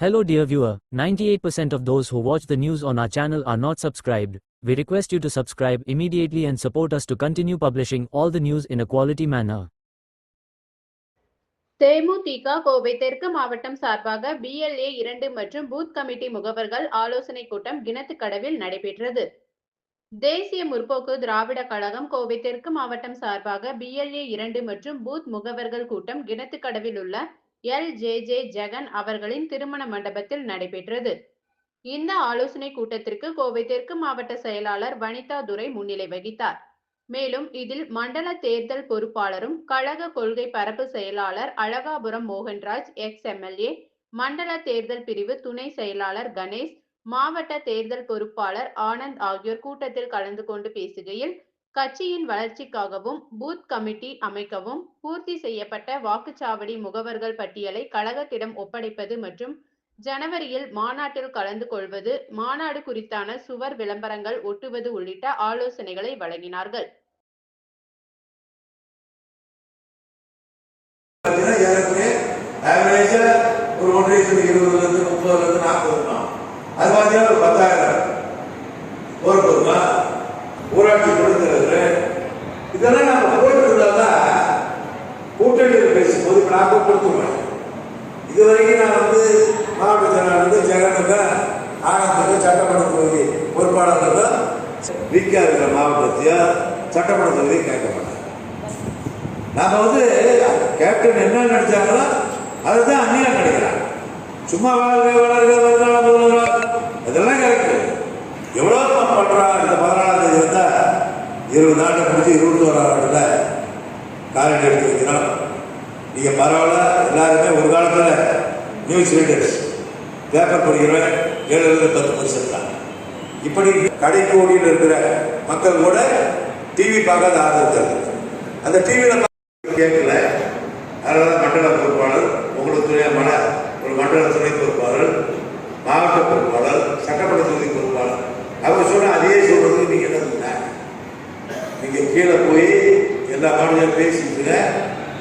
Hello dear viewer, 98% of those who watch the news on our channel are not subscribed. We request you to subscribe immediately and support us to continue publishing all the news in a quality manner. தேமுதிக கோவை தெற்கு மாவட்டம் சார்பாக PLA இரண்டு மற்றும் booth committee முகவர்கள் ஆலோசனை கூட்டம் கிணத்துக்கடவில் நடைபெற்றது தேசிய முற்போக்கு திராவிட கழகம் கோவை தெற்கு மாவட்டம் சார்பாக பிஎல்ஏ இரண்டு மற்றும் பூத் முகவர்கள் கூட்டம் கிணத்துக்கடவில் உள்ள எல். ஜே. ஜே. ஜெகன் அவர்களின் திருமண மண்டபத்தில் நடைபெற்றது. இந்த ஆலோசனை கூட்டத்திற்கு கோவை தெற்கு மாவட்ட செயலாளர் வனிதா துரை முன்னிலை வகித்தார். மேலும் இதில் மண்டல தேர்தல் பொறுப்பாளரும் கழக கொள்கை பரப்பு செயலாளர் அழகாபுரம் மோகன்ராஜ் எக்ஸ் எம்எல்ஏ மண்டல தேர்தல் பிரிவு துணை செயலாளர் கணேஷ் மாவட்ட தேர்தல் பொறுப்பாளர் ஆனந்த் ஆகியோர் கூட்டத்தில் கலந்து கொண்டு பேசுகையில் கட்சியின் வளர்ச்சிக்காகவும் பூத் கமிட்டி அமைக்கவும் பூர்த்தி செய்யப்பட்ட வாக்குச்சாவடி முகவர்கள் பட்டியலை கழகத்திடம் ஒப்படைப்பது மற்றும் ஜனவரியில் மாநாட்டில் கலந்து கொள்வது மாநாடு குறித்தான சுவர் விளம்பரங்கள் ஒட்டுவது உள்ளிட்ட ஆலோசனைகளை வழங்கினார்கள். ஒரு இருபதுல இருந்து முப்பதுல இருந்து நாற்பது இருக்கும் அது பார்த்தீங்கன்னா ஒரு பத்தாயிரம். ஊராட்சி இதெல்லாம் நம்ம போயிட்டு கூட்டணியில் பேசும்போது இப்போ நான் கொடுத்துருவேன் இது வரைக்கும் நான் வந்து மாவட்ட செயலாளர் வந்து ஜெகனுக்கு ஆனந்துக்கு சட்டமன்ற தொகுதி பொறுப்பாளர்களும் வீக்காக இருக்கிற மாவட்டத்தையும் சட்டமன்ற தொகுதியை கேட்க மாட்டேன் நாம வந்து கேப்டன் என்ன நினைச்சாங்களோ அதுதான் அந்நியம் நினைக்கிறாங்க சும்மா வாழ்க வளர்க வருங்கால முதல்வர் இதெல்லாம் கரெக்ட். எவ்வளோ நம்ம பண்றோம் இந்த பதினாலாம் தேதி வந்தா இருபது நாட்டை முடிஞ்சு இருபத்தி ஓராம் நாட்டில் காலடி எடுத்து வைக்கிறோம் நீங்கள் பரவாயில்ல எல்லாருமே ஒரு காலத்தில் நியூஸ் ரீடர்ஸ் பேப்பர் படிக்கிறவன் ஏழு பத்து பர்சன்ட் தான் இப்படி கடைக்கோடியில் இருக்கிற மக்கள் கூட டிவி பார்க்காத ஆதரவு அந்த டிவியில் கேட்கல. அதனால மண்டல பொறுப்பாளர் உங்களுக்கு துணையமான ஒரு மண்டல துணை பொறுப்பாளர் மாவட்ட பொறுப்பாளர் சட்டமன்ற தொகுதி பொறுப்பாளர் அவங்க சொன்ன அதே சொல்றதுக்கு நீங்க என்ன சொன்ன? நீங்கள் கீழே போய் எல்லா மாநிலம் பேசிட்டுங்க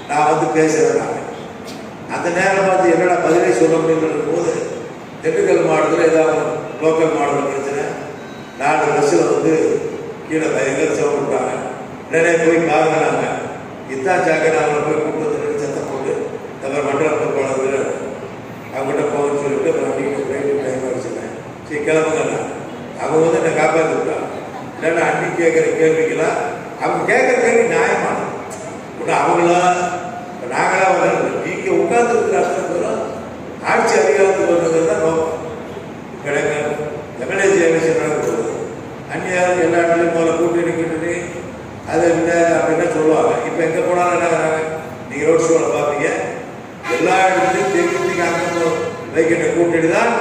நான் வந்து பேசுகிறேன் நான். அந்த நேரம் பார்த்து என்னடா பதிலே சொல்ல முடியுங்கிற போது திண்டுக்கல் மாவட்டத்தில் ஏதாவது லோக்கல் மாவட்டம் பிரச்சனை? நாலு பஸ்ஸில் வந்து கீழே பயங்கர சவுண்ட் நிறைய போய் பாருங்க இதான் இத்தான் ஜாக்கெட் அவங்கள போய் கூப்பிட்டு வந்து சத்தம் போட்டு நம்ம மண்டல பொறுப்பாளர்கள் அவங்ககிட்ட போகணும்னு சொல்லிட்டு அப்புறம் அன்றைக்கி ட்ரெயின் டைம் வச்சுருந்தேன். சரி கிளம்புங்க அவங்க வந்து என்னை காப்பாற்றி விட்டான் இல்லைன்னா அன்னைக்கு கேட்குற கேள்விக்கெல்லாம் அவங்க கேட்குற கேள்வி நியாயமான ஒன்று அவங்களா இப்போ வரல நீங்கள் உட்கார்ந்துருக்கிற அர்த்தம் ஆட்சி அதிகாரத்துக்கு வந்தது தான் நோக்கம். கிடையாது எம்எல்ஏ எலெக்ஷன் நடக்க அந்நியார் எல்லா இடத்துலையும் போல கூட்டணி கூட்டணி. அது என்ன அப்படின்னா சொல்லுவாங்க? இப்போ எங்கே போனாலும் என்ன வராங்க? நீங்கள் ரோட் ஷோவில் பார்த்தீங்க எல்லா இடத்துலையும் தேர்ந்தெடுத்து அங்கே வைக்கின்ற கூட்டணி தான்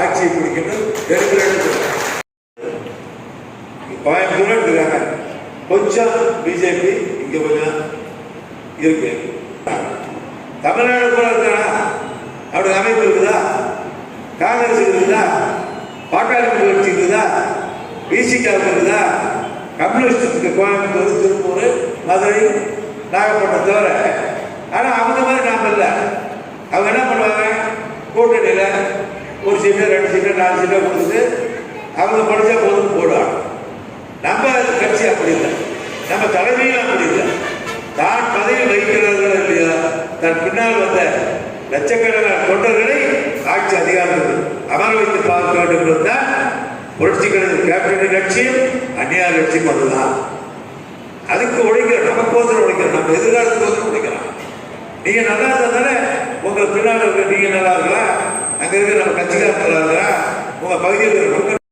ஆட்சியை பிடிக்கணும் எடுக்கிற இடத்துல. கோயம்புத்தூர் எடுத்துக்காங்க கொஞ்சம் பிஜேபி இங்கே கொஞ்சம் இருக்கு. தமிழ்நாடு கூட இருக்கானா அப்படி அமைப்பு இருக்குதா? காங்கிரஸ் இருக்குதா? பாட்டாளி கட்சி இருக்குதா? பிசிகாவுக்கு இருக்குதா? கம்யூனிஸ்டுக்கு கோயம்புத்தூர் திருப்பூர் மதுரை நாகப்பட்டினம் தவிர ஆனால் அவங்க மாதிரி நாம் இல்லை. அவங்க என்ன பண்ணுவாங்க? கூட்டணியில் ஒரு சீட்டு ரெண்டு சீட்டு நாலு சீட்டை கொடுத்துட்டு அவங்க படித்தா போதும் போடுவாங்க. நம்ம கட்சி அப்படி இல்லை. நம்ம தலைமையில் அப்படி இல்லை. தான் பதவி வகிக்கிறார்கள் இல்லையா? தன் பின்னால் வந்த லட்சக்கணக்கான தொண்டர்களை ஆட்சி அதிகாரத்தில் அமர வைத்து பார்க்க வேண்டும் என்பதுதான் புரட்சி கழக கேப்டனின் லட்சியம் அந்நியார் லட்சியம் அதுதான். அதுக்கு உழைக்கிறோம் நமக்கோசரம் உழைக்கிறோம் நம்ம எதிர்காலத்துக்கோசரம் உழைக்கிறோம் நீங்க நல்லா இருந்தா தானே உங்க பின்னால் இருக்க நீங்க நல்லா இருக்கலாம். அங்க இருக்கிற நம்ம கட்சிக்காரர் நல்லா இருக்கலாம். உங்க பகுதியில் இருக்கிற